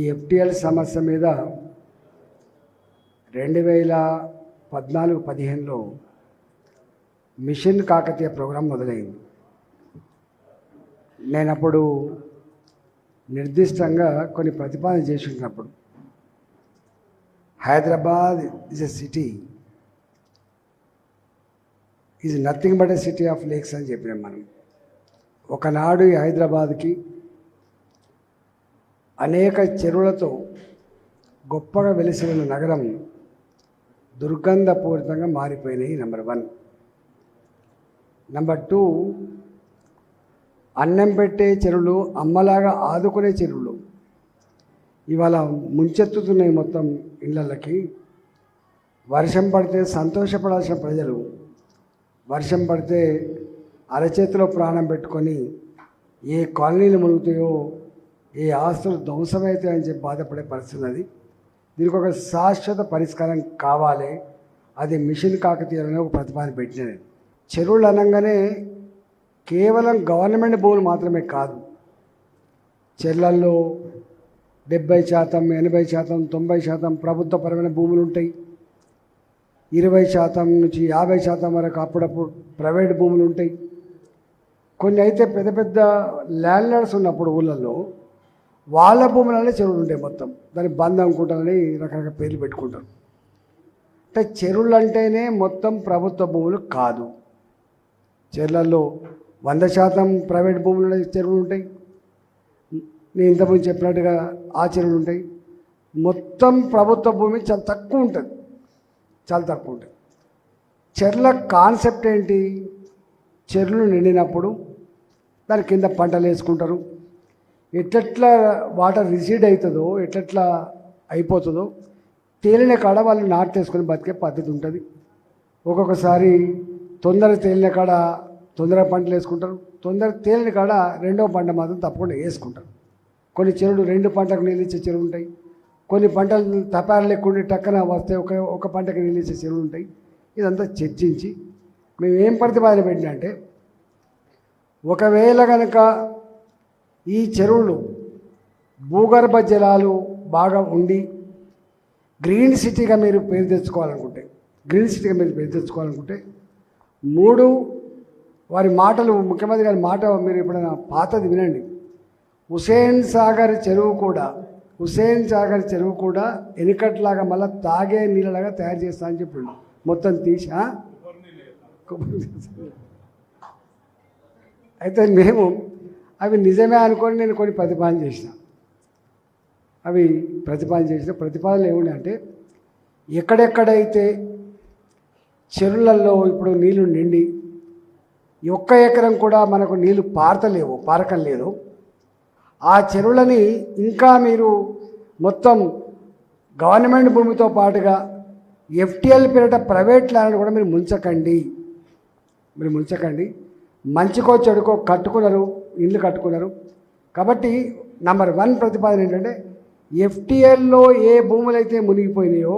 ఈ ఎఫ్టిఎల్ సమస్య మీద రెండు వేల పద్నాలుగు పదిహేనులో మిషన్ కాకతీయ ప్రోగ్రాం మొదలైంది. నేను అప్పుడు నిర్దిష్టంగా కొన్ని ప్రతిపాదన చేసి Hyderabad is a city is nothing but a city of lakes అని చెప్పినాం మనం. ఒకనాడు ఈ హైదరాబాద్కి అనేక చెరువులతో గొప్పగా వెలిసిన నగరం దుర్గంధపూరితంగా మారిపోయినాయి నెంబర్ వన్. నెంబర్ టూ అన్నం పెట్టే చెరువులు అమ్మలాగా ఆదుకునే చెరువులు. ఇవాళ ముంచెత్తుతున్నాయి మొత్తం ఇళ్ళకి వర్షం పడితే సంతోషపడాల్సిన ప్రజలు వర్షం పడితే అరచేతిలో ప్రాణం పెట్టుకొని ఏ కాలనీలు మునుగుతాయో ఏ ఆస్తులు ధ్వంసమవుతాయని చెప్పి బాధపడే పరిస్థితి అది దీనికి ఒక శాశ్వత పరిష్కారం కావాలి. అది మిషన్ కాకతీయాలని ఒక ప్రతిపాదన పెట్టినది. చెరువులు అనగానే కేవలం గవర్నమెంట్ భూములు మాత్రమే కాదు చెర్లల్లో డెబ్బై శాతం ఎనభై శాతం తొంభై శాతం ప్రభుత్వపరమైన భూములు ఉంటాయి. ఇరవై శాతం నుంచి యాభై శాతం వరకు అప్పుడప్పుడు ప్రైవేట్ భూములు ఉంటాయి. కొన్ని అయితే పెద్ద పెద్ద ల్యాండ్ లార్డ్స్ ఉన్నప్పుడు ఊళ్ళల్లో వాళ్ళ భూములనే చెరువులు ఉంటాయి మొత్తం. దాన్ని బంద్ అనుకుంటారని రకరకాల పేర్లు పెట్టుకుంటారు. అంటే చెరువులు అంటేనే మొత్తం ప్రభుత్వ భూములు కాదు. చెరువులలో వంద శాతం ప్రైవేట్ భూములు చెరువులు ఉంటాయి. నేను ఇంతకుముందు చెప్పినట్టుగా ఆ చెరువులు ఉంటాయి. మొత్తం ప్రభుత్వ భూమి చాలా తక్కువ ఉంటుంది. చాలా తక్కువ ఉంటుంది. చెర్ల కాన్సెప్ట్ ఏంటి? చెర్లు నిండినప్పుడు దాని కింద పంటలు వేసుకుంటారు. ఎట్లెట్లా వాటర్ రిసీడ్ అవుతుందో ఎట్లెట్లా అయిపోతుందో తేలిన కాడ వాళ్ళు నాటేసుకొని బతికే పద్ధతి ఉంటుంది. ఒక్కొక్కసారి తొందర తేలిన కాడ తొందర పంటలు వేసుకుంటారు. తొందర తేలిన కాడ రెండో పంట మాత్రం తప్పకుండా వేసుకుంటారు. కొన్ని చెరువులు రెండు పంటకు నీళ్ళు ఇచ్చే చెరువులు ఉంటాయి. కొన్ని పంటలు తపారు లేకుండా టక్కన వస్తే ఒక ఒక పంటకి నీళ్ళు ఇచ్చే చెరువులు ఉంటాయి. ఇదంతా చర్చించి మేము ఏం ప్రతిపాదన పెట్టినా అంటే ఒకవేళ కనుక ఈ చెరువులు భూగర్భ జలాలు బాగా ఉండి గ్రీన్ సిటీగా మీరు పేరు తెచ్చుకోవాలనుకుంటే గ్రీన్ సిటీగా మీరు పేరు తెచ్చుకోవాలనుకుంటే మూడు వారి మాటలు ముఖ్యమంత్రి గారి మాట మీరు ఎప్పుడైనా పాతది వినండి. హుసేన్ సాగర్ చెరువు కూడా హుసేన్ సాగర్ చెరువు కూడా ఎనికట్లాగా మళ్ళీ తాగే నీళ్ళలాగా తయారు చేస్తా అని చెప్పిండు. మొత్తం తీసి అయితే మేము అవి నిజమే అనుకొని నేను కొన్ని ప్రతిపాదన చేసిన. అవి ప్రతిపాదన చేసిన. ప్రతిపాదనలు ఏముండే అంటే ఎక్కడెక్కడైతే చెరువులలో ఇప్పుడు నీళ్ళు నిండి ఒక్క ఎకరం కూడా మనకు నీళ్ళు పారతలేవు పారకం లేదు. ఆ చెరువులని ఇంకా మీరు మొత్తం గవర్నమెంట్ భూమితో పాటుగా ఎఫ్టీఎల్ పేరిట ప్రైవేట్ ల్యాండ్ కూడా మీరు ముంచకండి. మీరు ముంచకండి. మంచికో చెడుకో కట్టుకున్నారు ఇల్లు కట్టుకున్నారు. కాబట్టి నంబర్ వన్ ప్రతిపాదన ఏంటంటే ఎఫ్టీఎల్లో ఏ భూములైతే మునిగిపోయినాయో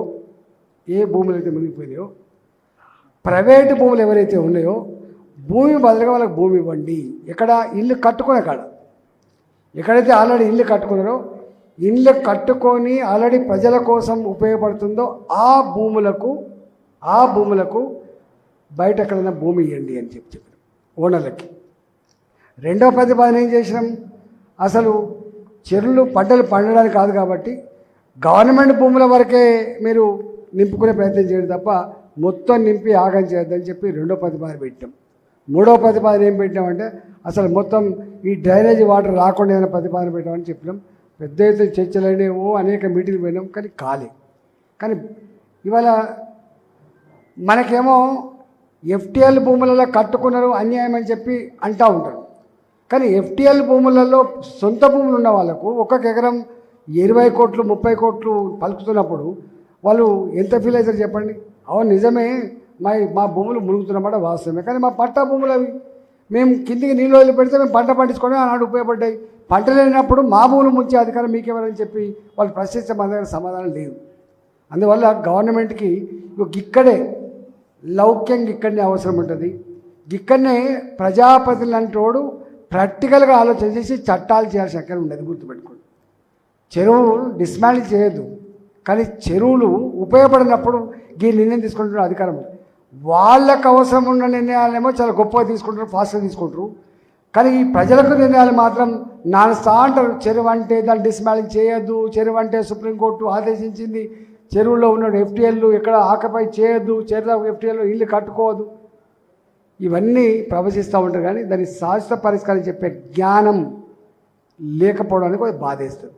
ఏ భూములు అయితే మునిగిపోయినాయో ప్రైవేటు భూములు ఎవరైతే ఉన్నాయో భూమి బదులుగా వాళ్ళకి భూమి ఇవ్వండి. ఎక్కడ? ఇల్లు కట్టుకునే కాడ. ఎక్కడైతే ఆల్రెడీ ఇల్లు కట్టుకున్నారో ఇల్లు కట్టుకొని ఆల్రెడీ ప్రజల కోసం ఉపయోగపడుతుందో ఆ భూములకు ఆ భూములకు బయట ఎక్కడైనా భూమి ఇవ్వండి అని చెప్పి చెప్పి ఓనర్లకి. రెండో ప్రతిపాదన ఏం చేసినాం? అసలు చెరువులు పంటలు పండడానికి కాదు కాబట్టి గవర్నమెంట్ భూముల వరకే మీరు నింపుకునే ప్రయత్నం చేయడం తప్ప మొత్తం నింపి ఆగం చేయొద్దని చెప్పి రెండో ప్రతిపాదన పెట్టాం మూడో ప్రతిపాదన ఏం పెట్టామంటే అసలు మొత్తం ఈ డ్రైనేజీ వాటర్ రాకుండా ఏదైనా ప్రతిపాదన పెట్టామని చెప్పినాం. పెద్ద ఎత్తున చర్చలు అనేక మీటింగ్లు పోయినాం కానీ కాలే కానీ ఇవాళ మనకేమో ఎఫ్టీఎల్ భూములలో కట్టుకున్నారు అన్యాయం అని చెప్పి అంటూ ఉంటారు. కానీ ఎఫ్టిఎల్ భూములలో సొంత భూములు ఉన్న వాళ్ళకు ఒక్కొక్క ఎకరం ఇరవై కోట్లు ముప్పై కోట్లు పలుకుతున్నప్పుడు వాళ్ళు ఎంత ఫీల్ అవుతారు చెప్పండి? అవును నిజమే. మా మా భూములు మునుగుతున్నమాట వాస్తవమే. కానీ మా పట్టా భూములు అవి. మేము కిందికి నీళ్ళు వదిలి పెడితే మేము పంట పండించుకొని ఆనాడు ఉపయోగపడ్డాయి. పంట లేనప్పుడు మా భూములు ముంచే అధికారం మీకెవరని చెప్పి వాళ్ళు ప్రశ్నించే మా దగ్గర సమాధానం లేదు. అందువల్ల గవర్నమెంట్కి ఇక్కడే లౌక్యంగా ఇక్కడనే అవసరం ఉంటుంది. ఇక్కడనే ప్రజాప్రతినిధులు అంటోడు ప్రాక్టికల్గా ఆలోచన చేసి చట్టాలు చేయాల్సిన అక్కడ ఉండదు గుర్తుపెట్టుకోండి. చెరువు డిస్మాండిల్ చేయొద్దు. కానీ చెరువులు ఉపయోగపడినప్పుడు ఈ నిర్ణయం తీసుకుంటున్న అధికారం. వాళ్ళకు అవసరం ఉన్న నిర్ణయాలేమో చాలా గొప్పగా తీసుకుంటారు ఫాస్ట్గా తీసుకుంటారు. కానీ ఈ ప్రజలకు నిర్ణయాలు మాత్రం నానుస్తా అంటారు చెరువు అంటే దాన్ని డిస్మాలింగ్ చేయొద్దు. చెరువు అంటే సుప్రీంకోర్టు ఆదేశించింది. చెరువులో ఉన్న ఎఫ్టీఎల్లు ఎక్కడ ఆకపై చేయొద్దు చెరువు ఎఫ్టీఎల్లో ఇల్లు కట్టుకోవద్దు. ఇవన్నీ ప్రవచిస్తూ ఉంటారు కానీ దాని శాశ్వత పరిష్కారం చెప్పే జ్ఞానం లేకపోవడానికి అది బాధేస్తుంది.